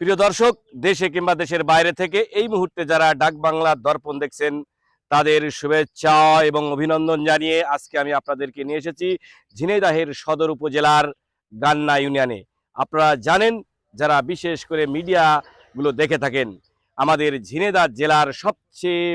প্রিয় দর্শক, দেশে কিংবা দেশের বাইরে থেকে এই মুহূর্তে যারা ডাক বাংলার দর্পণ দেখছেন, তাদের শুভেচ্ছা এবং অভিনন্দন জানিয়ে আজকে আমি আপনাদেরকে নিয়ে এসেছি ঝিনাইদাহের সদর উপজেলার গান্না ইউনিয়নে। আপনারা জানেন, যারা বিশেষ করে মিডিয়াগুলো দেখে থাকেন, আমাদের ঝিনেদার জেলার সবচেয়ে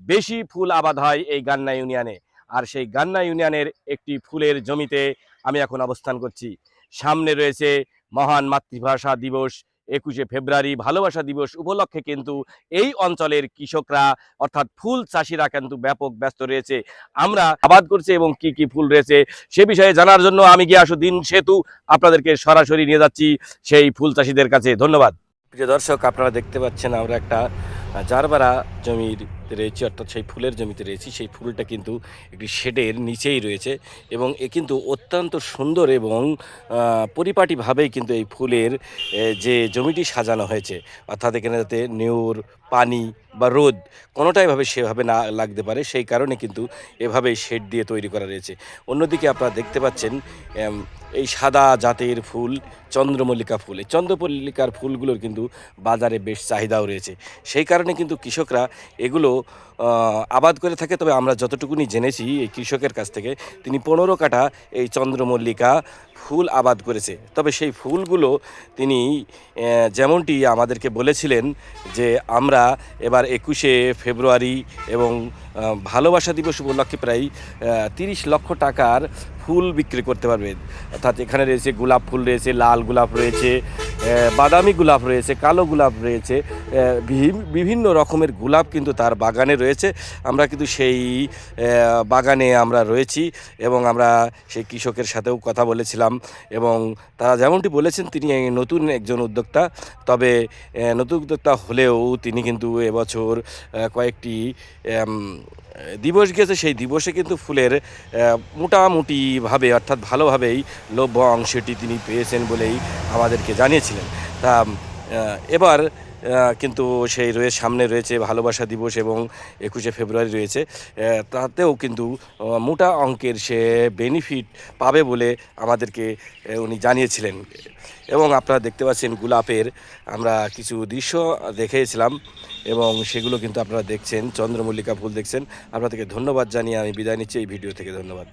বেশি ফুল আবাদ হয় এই গান্না ইউনিয়নে। আর সেই গান্না ইউনিয়নের একটি ফুলের জমিতে আমি এখন অবস্থান করছি। সামনে রয়েছে মহান মাতৃভাষা দিবস একুশে ফেব্রুয়ারি ভালোবাসা দিবস উপলক্ষে কিন্তু এই অঞ্চলের কৃষকরা, অর্থাৎ ফুল চাষিরা কিন্তু ব্যাপক ব্যস্ত রয়েছে। আমরা আবাদ করছে এবং কি কি ফুল রয়েছে সে বিষয়ে জানার জন্য আমি গিয়ে আসো দিন সেতু আপনাদেরকে সরাসরি নিয়ে যাচ্ছি। সেই ফুল চাষিদের কাছে ধন্যবাদ। প্রিয় দর্শক, আপনারা দেখতে পাচ্ছেন আমরা একটা জারবারা জমির রয়েছি, অর্থাৎ সেই ফুলের জমিতে রয়েছি, সেই ফুলটা কিন্তু একটি শেডের নিচেই রয়েছে এবং এ কিন্তু অত্যন্ত সুন্দর এবং পরিপাটিভাবেই কিন্তু এই ফুলের যে জমিটি সাজানো হয়েছে, অর্থাৎ এখানে যাতে নেউর, পানি বা রোদ কোনোটাই ভাবে সেভাবে না লাগতে পারে, সেই কারণে কিন্তু এভাবেই শেড দিয়ে তৈরি করা রয়েছে। অন্যদিকে আপনারা দেখতে পাচ্ছেন এই সাদা জাতের ফুল, চন্দ্রমল্লিকা ফুল। এই চন্দ্রমল্লিকার ফুলগুলোর কিন্তু বাজারে বেশ চাহিদাও রয়েছে। সেই কারণে কিন্তু কৃষকরা এগুলো আবাদ করে থাকে, তবে আমরা যতটুকুনি জেনেছি এই কৃষকের কাছ থেকে, তিনি পনেরো কাঠা এই চন্দ্রমল্লিকা ফুল আবাদ করেছে। তবে সেই ফুলগুলো তিনি যেমনটি আমাদেরকে বলেছিলেন যে আমরা এবার একুশে ফেব্রুয়ারি এবং ভালোবাসা দিবস উপলক্ষে প্রায় তিরিশ লক্ষ টাকার ফুল বিক্রি করতে পারবেন অর্থাৎ এখানে রয়েছে গোলাপ ফুল রয়েছে, লাল গোলাপ রয়েছে বাদামি গোলাপ রয়েছে, কালো গোলাপ রয়েছে। বিভিন্ন রকমের গোলাপ কিন্তু তার বাগানে রয়েছে। আমরা কিন্তু সেই বাগানে আমরা রয়েছি এবং আমরা সেই কৃষকের সাথেও কথা বলেছিলাম এবং তারা যেমনটি বলেছেন, তিনি নতুন একজন উদ্যোক্তা। তবে নতুন উদ্যোক্তা হলেও তিনি কিন্তু এবছর কয়েকটি দিবস গেছে। সেই দিবসে কিন্তু ফুলের মোটামুটিভাবে অর্থাৎ ভালোভাবেই লভ্য অংশটি তিনি পেয়েছেন বলেই আমাদেরকে জানিয়েছিলেন। তা এবার কিন্তু সেই রয়েছে সামনে রয়েছে ভালোবাসা দিবস এবং একুশে ফেব্রুয়ারি রয়েছে। তাতেও কিন্তু মোটা অঙ্কের সে বেনিফিট পাবে বলে আমাদেরকে উনি জানিয়েছিলেন। এবং আপনারা দেখতে পাচ্ছেন গোলাপের আমরা কিছু দৃশ্য দেখেছিলাম এবং সেগুলো কিন্তু আপনারা দেখছেন, চন্দ্রমল্লিকা ফুল দেখছেন। আপনাদেরকে ধন্যবাদ জানিয়ে আমি বিদায় নিচ্ছি এই ভিডিও থেকে, ধন্যবাদ।